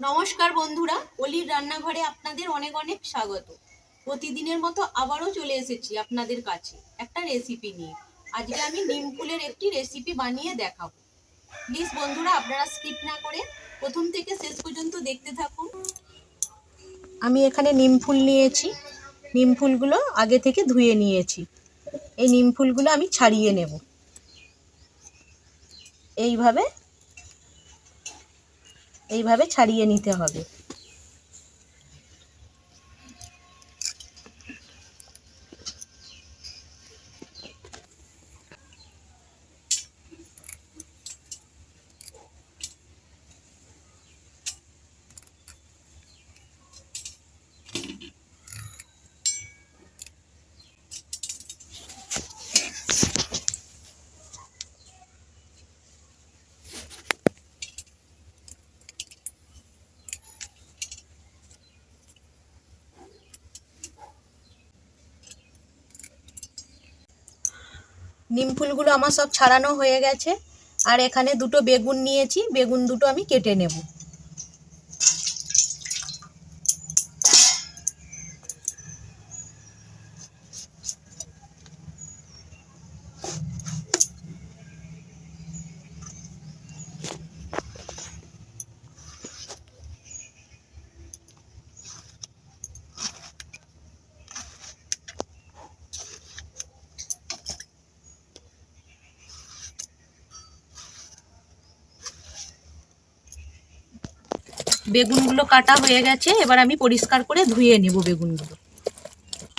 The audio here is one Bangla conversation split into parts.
নমস্কার বন্ধুরা, অলির রান্নাঘরে আপনাদের অনেক অনেক স্বাগত। প্রতিদিনের মতো আবারও চলে এসেছি আপনাদের কাছে একটা রেসিপি নিয়ে। আজকে আমি নিম ফুলের একটি রেসিপি বানিয়ে দেখাবো। প্লিজ বন্ধুরা, আপনারা স্কিপ না করে প্রথম থেকে শেষ পর্যন্ত দেখতে থাকুন। আমি এখানে নিম ফুল নিয়েছি। নিম ফুলগুলো আগে থেকে ধুয়ে নিয়েছি। এই নিম ফুলগুলো আমি ছাড়িয়ে নেব। এইভাবে এইভাবে ছাড়িয়ে নিতে হবে। নিম ফুলগুলো আমার সব ছাড়ানো হয়ে গেছে। আর এখানে দুটো বেগুন নিয়েছি, বেগুন দুটো আমি কেটে নেব। বেগুনগুলো কাটা হয়ে গেছে, এবার আমি পরিষ্কার করে ধুয়ে নেব বেগুনগুলো।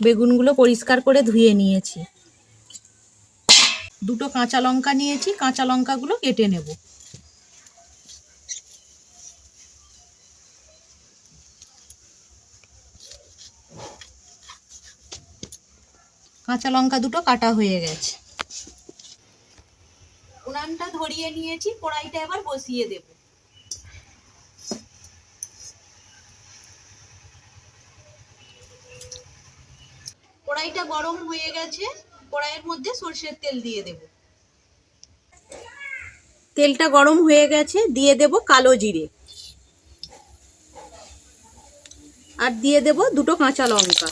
বেগুনগুলো পরিষ্কার করে ধুয়ে নিয়েছি। দুটো কাঁচা লঙ্কা নিয়েছি, কাঁচা লঙ্কাগুলো কেটে নেব। কাঁচা লঙ্কা দুটো কাটা হয়ে গেছে। উনানটা ধরিয়ে নিয়েছি, কড়াইটা এবার বসিয়ে দেবো কড়াইটা গরম হয়ে গেছে, কড়াইয়ের মধ্যে সর্ষের তেল দিয়ে দেব। তেলটা গরম হয়ে গেছে, দিয়ে দেব কালো জিরে। আর দিয়ে দেব দুটো কাঁচা লঙ্কা।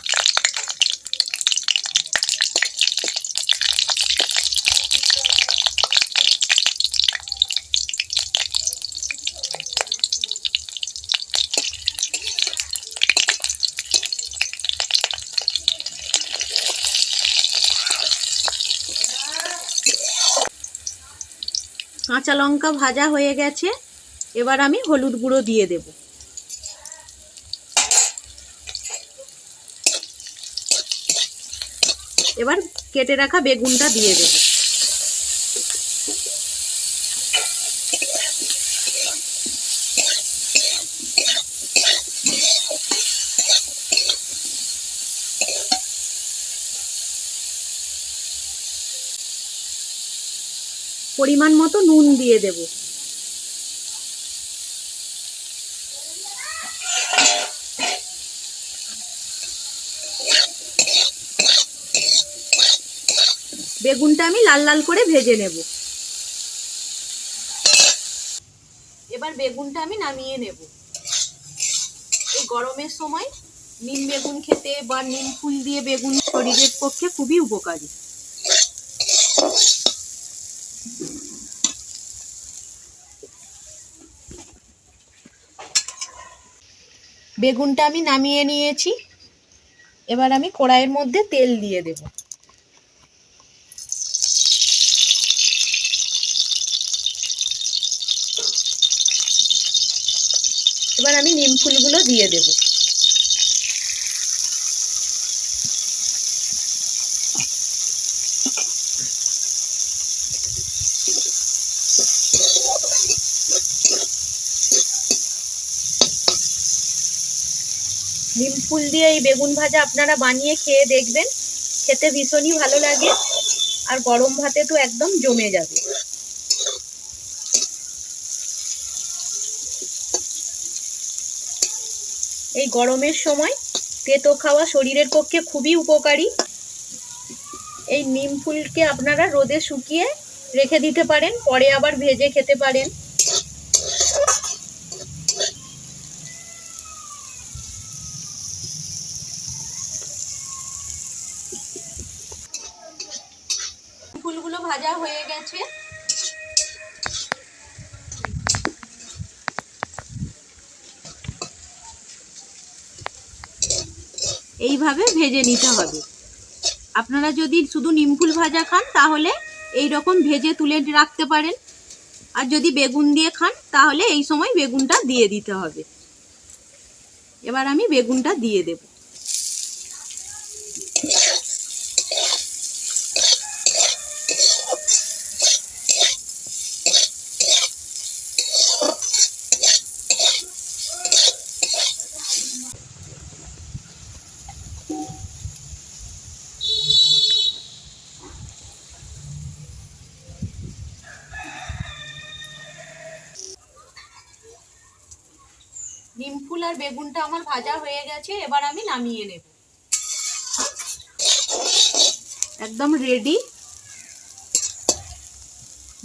কাঁচা লঙ্কা ভাজা হয়ে গেছে, এবার আমি হলুদ গুঁড়ো দিয়ে দেব। এবার কেটে রাখা বেগুনটা দিয়ে দেব। পরিমাণ মতো নুন দিয়ে দেব। বেগুনটা আমি লাল লাল করে ভেজে নেব। এবার বেগুনটা আমি নামিয়ে নেব। এই গরমের সময় নিম বেগুন খেতে বা নিম ফুল দিয়ে বেগুন শরীরের পক্ষে খুবই উপকারী। বেগুনটা আমি নামিয়ে নিয়েছি। এবার আমি কড়াইয়ের মধ্যে তেল দিয়ে দেব। এবার আমি নিম ফুলগুলো দিয়ে দেব। নিম ফুল দিয়ে এই বেগুন ভাজা আপনারা বানিয়ে খেয়ে দেখবেন। খেতে ভীষণই ভালো লাগে। আর গরম ভাতে তো একদম জমে যাবে। এই গরমের সময় তেতো খাওয়া শরীরের পক্ষে খুবই উপকারী। এই নিম ফুলকে আপনারা রোদে শুকিয়ে রেখে দিতে পারেন, পরে আবার ভেজে খেতে পারেন। ভাজা হয়ে গেছে। এইভাবে ভেজে নিতে হবে। আপনারা যদি শুধু নিমফুল ভাজা খান, তাহলে এই রকম ভেজে তুলে রাখতে পারেন। আর যদি বেগুন দিয়ে খান, তাহলে এই সময় বেগুনটা দিয়ে দিতে হবে। এবার আমি বেগুনটা দিয়ে দেব। নিমফুল আর বেগুনটা আমার ভাজা হয়ে গেছে, এবার আমি নামিয়ে নেব। একদম রেডি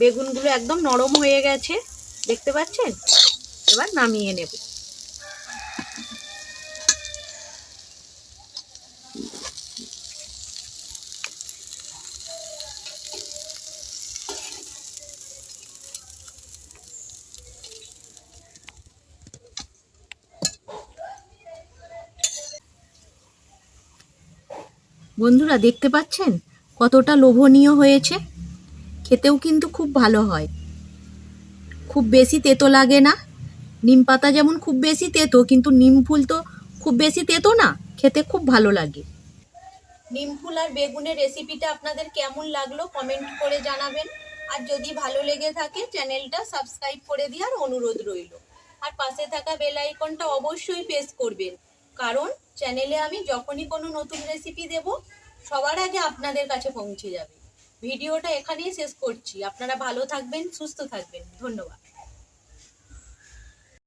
বেগুনগুলো একদম নরম হয়ে গেছে, দেখতে পাচ্ছেন? এবার নামিয়ে নেব। বন্ধুরা, দেখতে পাচ্ছেন? কতটা লোভনীয় হয়েছে। খেতেও কিন্তু খুব ভালো হয়। খুব বেশি তেতো লাগে না। নিম পাতা যেমন খুব বেশি তেতো, কিন্তু নিম ফুল তো খুব বেশি তেতো না, খেতে খুব ভালো লাগে। নিম ফুল আর বেগুনের রেসিপিটা আপনাদের কেমন লাগল কমেন্ট করে জানাবেন। আর যদি ভালো লেগে থাকে, চ্যানেলটা সাবস্ক্রাইব করে দেওয়ার অনুরোধ রইল। আর পাশে থাকা বেল আইকনটা অবশ্যই প্রেস করবেন। কারণ চ্যানেলে আমি যখনই কোনো নতুন রেসিপি দেব, সবার আগে আপনাদের কাছে পৌঁছে যাবে। ভিডিওটা এখানেই শেষ করছি। আপনারা ভালো থাকবেন, সুস্থ থাকবেন। ধন্যবাদ।